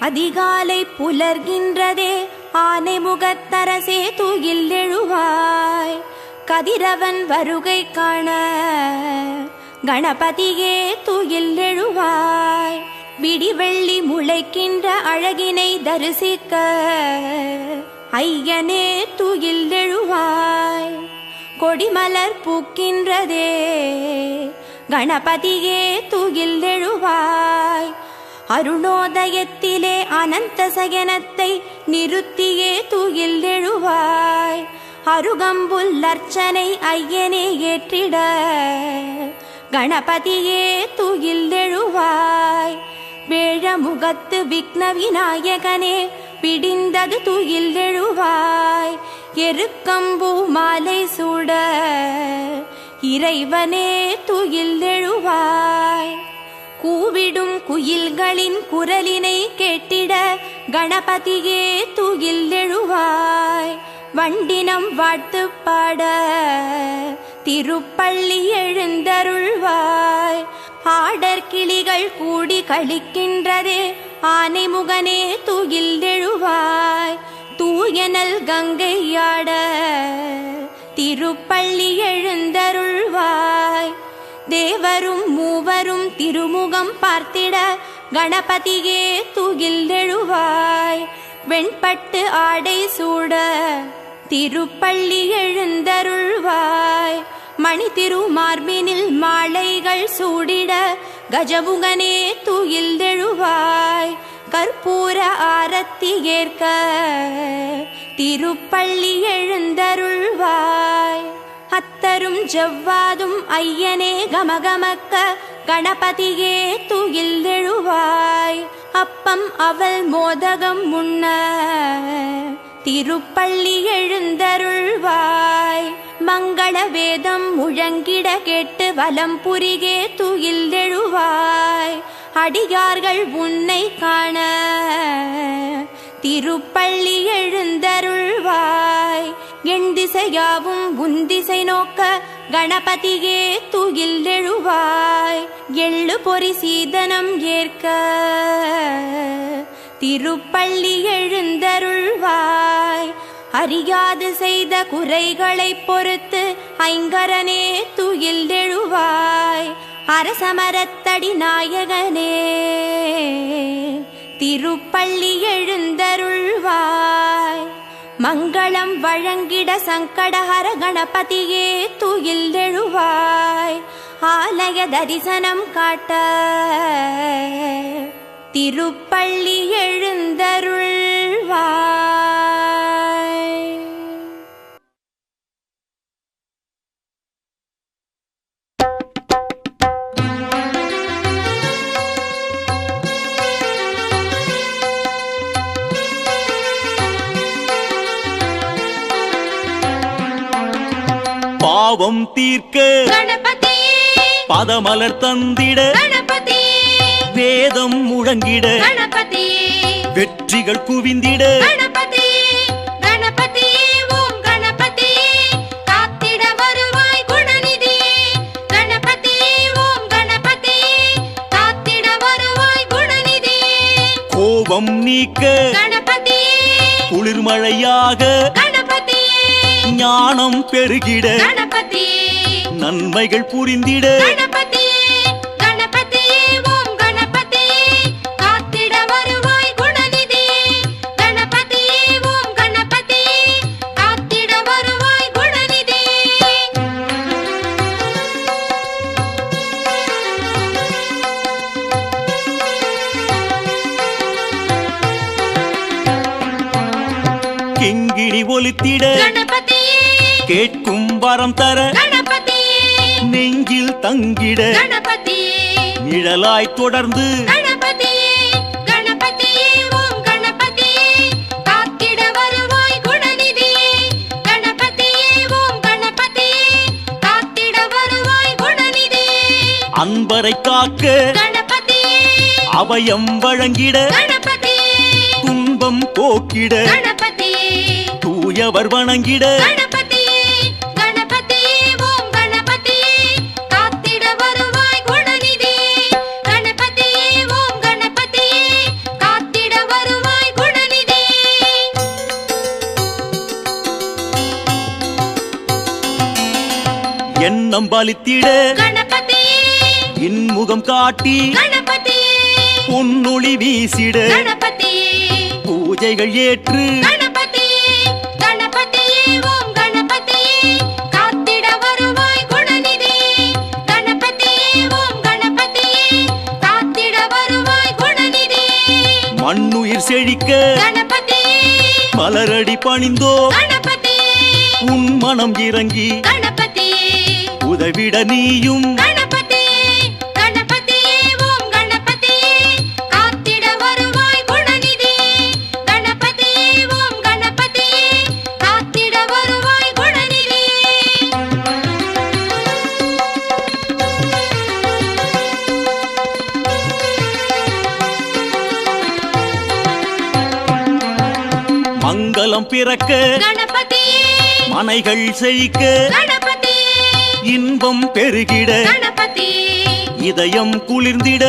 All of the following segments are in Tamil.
அதிகாலை புலர்கின்றதே ஆனை முகத்தரசே தூயில் எழுவாய். கதிரவன் வருகை காண கணபதியே தூயில் எழுவாய். விடிவெள்ளி முளைக்கின்ற அழகினை தரிசிக்க ஐயனே தூயில் எழுவாய். கொடிமலர் பூக்கின்றதே கணபதியே தூயில் எழுவாய் அருணோதயத்திலே அனந்த சயனத்தை நிறுத்தியே தூயில் எழுவாய் அருகம்புல் அர்ச்சனை ஐயனே ஏற்றிட. கணபதியே தூயில் எழுவாய் வேழமுகத்து விக்ன விநாயகனே பிடிந்தது துயில் எழுவாய் எருக்கம்பூ மாலை சூட. இறைவனே துயில் எழுவாய். கூவிடும் குயில்களின் குரலினை கேட்டிட கணபதியே துயில் எழுவாய். வண்டினம் வாழ்த்து பாட திருப்பள்ளி எழுந்தருள்வாய். ஆடர் கிளிகள் கூடி கழிக்கின்றதே ஆனைமுகனே துயில் எழுவாய். தூயனல் கங்கையாட திருப்பள்ளி எழுந்தருள்வாய். தேவரும் மூவரும் திருமுகம் பார்த்திட கணபதியே துகில் வெண்பட்டு ஆடை சூட திருப்பள்ளி எழுந்தருள்வாய். மணி திருமார்பினில் மாலைகள் சூடிட கஜமுகனே துயில் எழுவாய் கற்பூர ஆரத்தி ஏற்க திருப்பள்ளி எழுந்தருள்வாய். அத்தரும் ஜவ்வாதும் ஐயனே கமகமக்க கணபதியே துயில் எழுவாய் அப்பம் அவள் மோதகம் முன்ன திருப்பள்ளி எழுந்தருள்வாய். மங்கள வேதம் முழங்கிட கேட்டு வலம் புரிகே துயில் எழுவாய் அடியார்கள் உன்னை காண திருப்பள்ளி எழுந்தருள்வாய். என் திசையாவும் உன் திசை நோக்க கணபதியே துயில் எழுவாய். எள்ளு பொறி சீதனம் ஏற்க திருப்பள்ளி எழுந்தருள்வாய். அறியாது செய்த குறைகளை பொறுத்து ஐங்கரனே துயில் எழுவாய். அரசமரத்தடி நாயகனே திருப்பள்ளி எழுந்தருள்வாய். மங்களம் வழங்கிட சங்கடஹர கணபதியே துயில் எழுவாய் ஆலய தரிசனம் காட்ட திருப்பள்ளி எழுந்தருள்வாய். பாவம் தீர்க்க பதமலர் தந்திட வேதம் முழங்கிட வெற்றிகள் குவிந்திட கோபம் நீக்க குளிர்மழையாக ஞானம் பெருகிட நன்மைகள் புரிந்திட. கிங்கிணி ஒலித்திட. கேட்கும் வரம் தர. நெஞ்சில் தங்கிட கணபதியே நிழலாய் தொடர்ந்து அன்பரை காக்க அபயம் வழங்கிட துன்பம் போக்கிட தூயவர் வணங்கிட எண்ணம் பலித்திட கணபதியே. இன்முகம் காட்டி பொன்னொளி வீசிட. பூஜைகள் ஏற்று மண்ணுயிர் செழிக்க. மலரடி பணிந்தோ உன் மனம் இறங்கி. உதவிட நீயும். மங்களம் பிறக்க மனைகள் செழிக்க இன்பம் பெருகிட இதயம் குளிர்ந்திட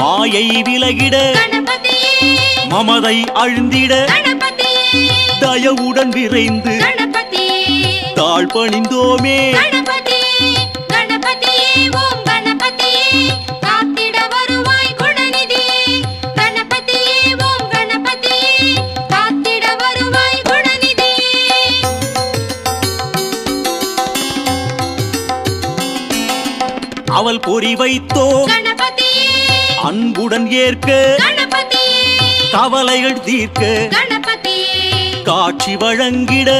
மாயை விலகிட மமதை அழுந்திட தயவுடன் விரைந்து தாழ் பணிந்தோமே பொறி வைத்தோ கணபதியே. அன்புடன் ஏற்க கவலைகள் தீர்க்க காட்சி வழங்கிட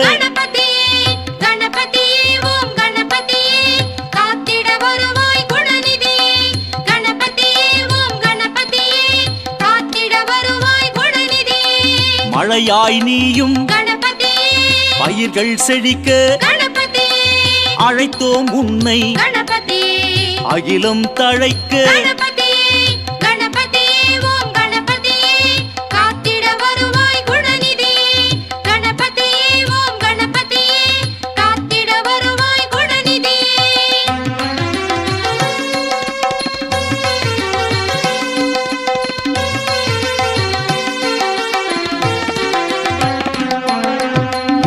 மழையாய் நீயும் பயிர்கள் செழிக்க அழைத்தோம் உன்னை அகிலம் தழைக்க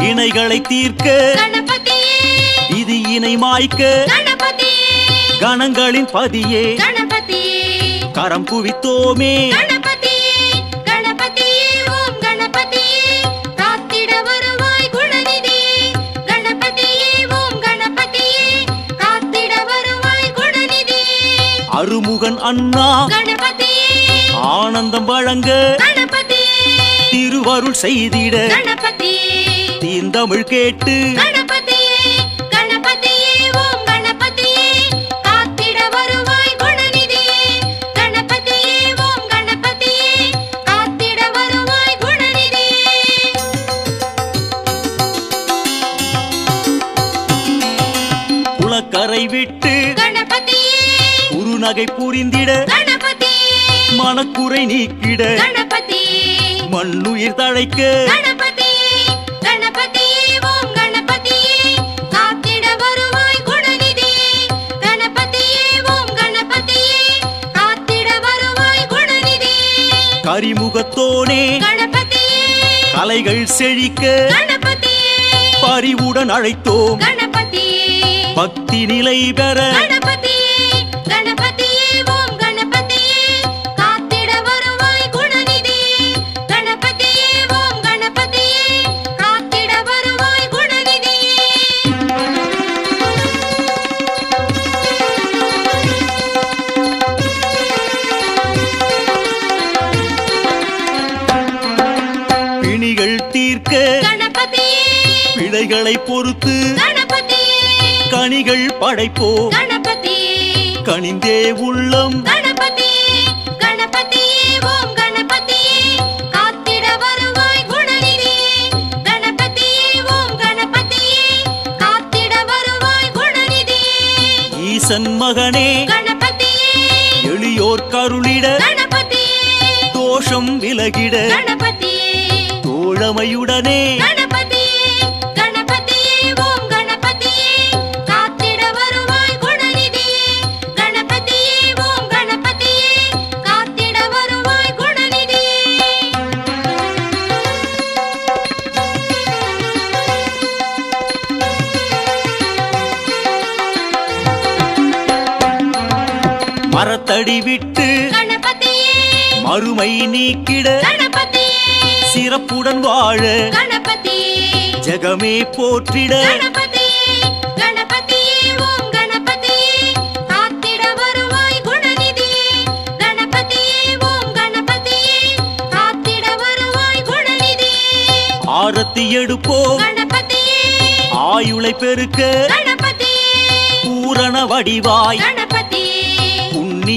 இணைகளை தீர்க்க விதி இணை மாய்க்க கணங்களின் பதியே. கரம் குவித்தோமே. அருமுகன் அண்ணா. ஆனந்தம் வழங்க. திருவருள் செய்திட. தீந்தமிழ் கேட்டு. விட்டு குறுநகை புரிந்திட மனக்குறை நீக்கிட மண்ணுயிர் தழைக்க கரிமுகத்தோனே கலைகள் செழிக்க பரிவுடன் அழைத்தோம். கணபதியே பக்தி நிலை பெற. பிழைகளை பொறுத்து கனிகள் படைப்போ. கணபதியே கனிந்தே உள்ளம். கணபதியே கணபதியே ஓம் கணபதியே காத்திட வருவாய் குணநிதியே கணபதியே ஓம் கணபதியே காத்திட வருவாய் குணநிதியே ஈசன் மகனே. கணபதியே எளியோர் கருளிட. கணபதியே தோஷம் விலகிட. கணபதியே தோழமையுடனே. கணபதியே அறத்தடி விட்டு மறுமை நீக்கிட சிறப்புடன் வாழ ஜகமே போற்றிட ஆரத்தி எடுப்போம் ஆயுளை பெருக்க பூரண வடிவாய்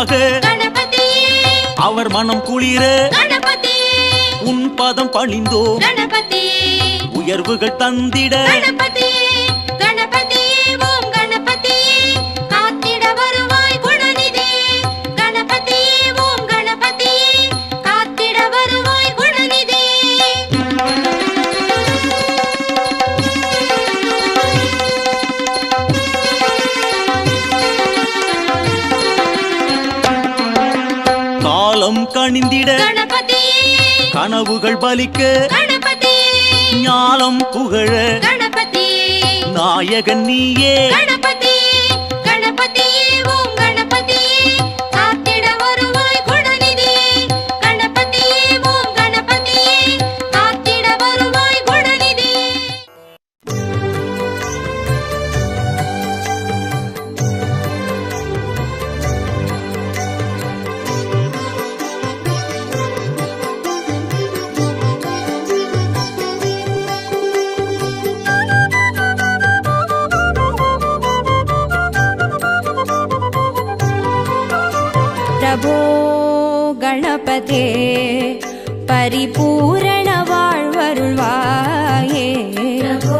குளிராக அவர் மனம் குளிர. உன் பாதம் பணிந்தோம். உயர்வுகள் தந்திட. கனவுகள் பலிக்க ஞானம் புகழ நாயகன் நீயே प्रभो गणपते परिपूरण वाल्वरुल्वाये प्रभो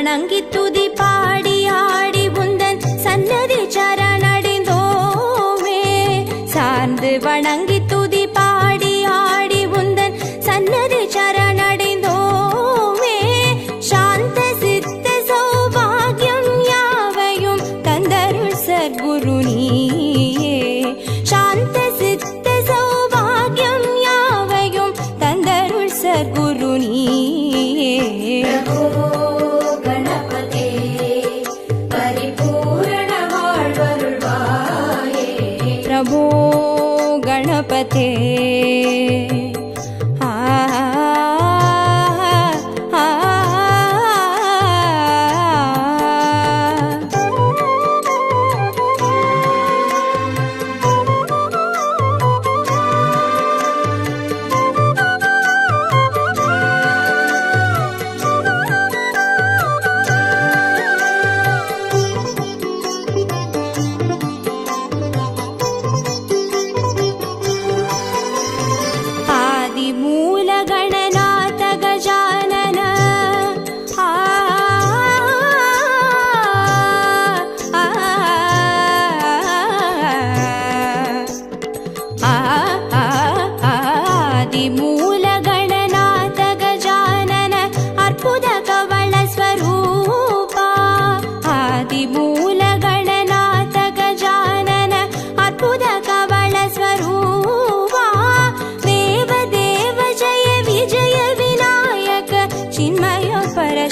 ಮಣಂಗಿತ್ತು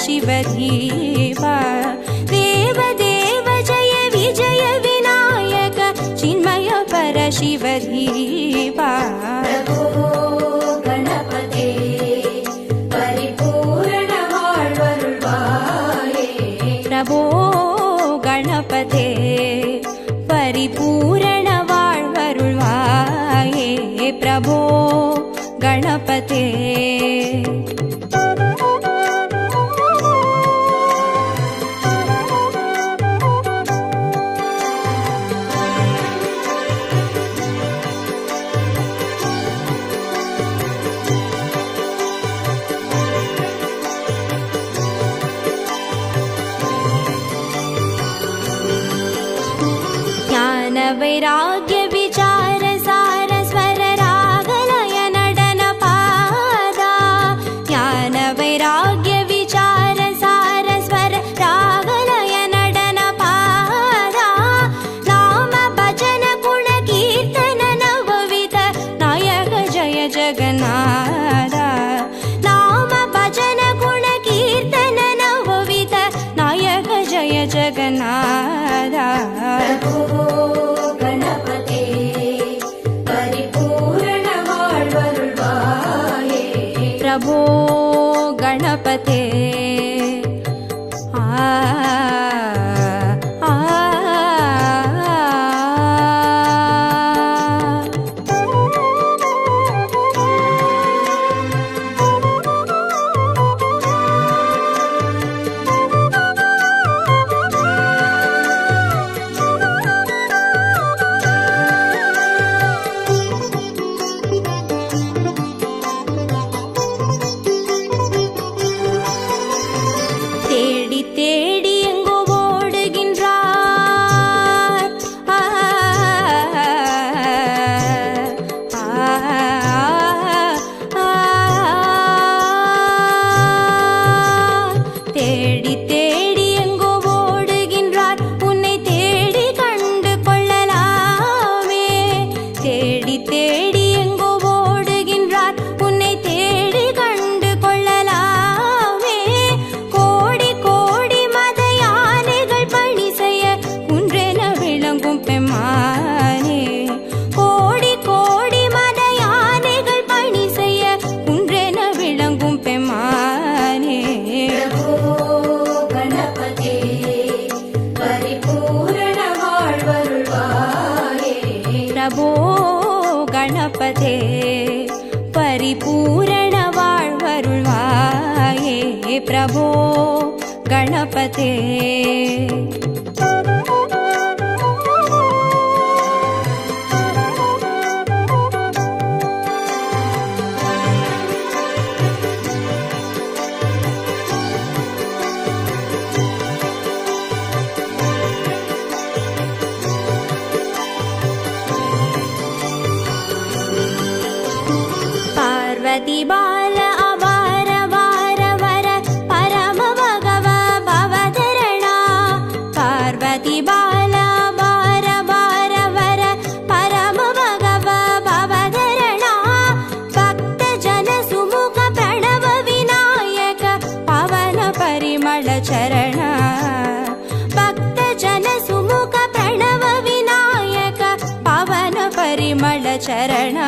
शिवधिवा देवदेव जय विजय विनायक चिन्मय परशिवधिवा गणपते प्रभो गणपते परिपूर्णवारुवा प्रभो गणपते। தேடி தேடி गणपते। ಶರಣ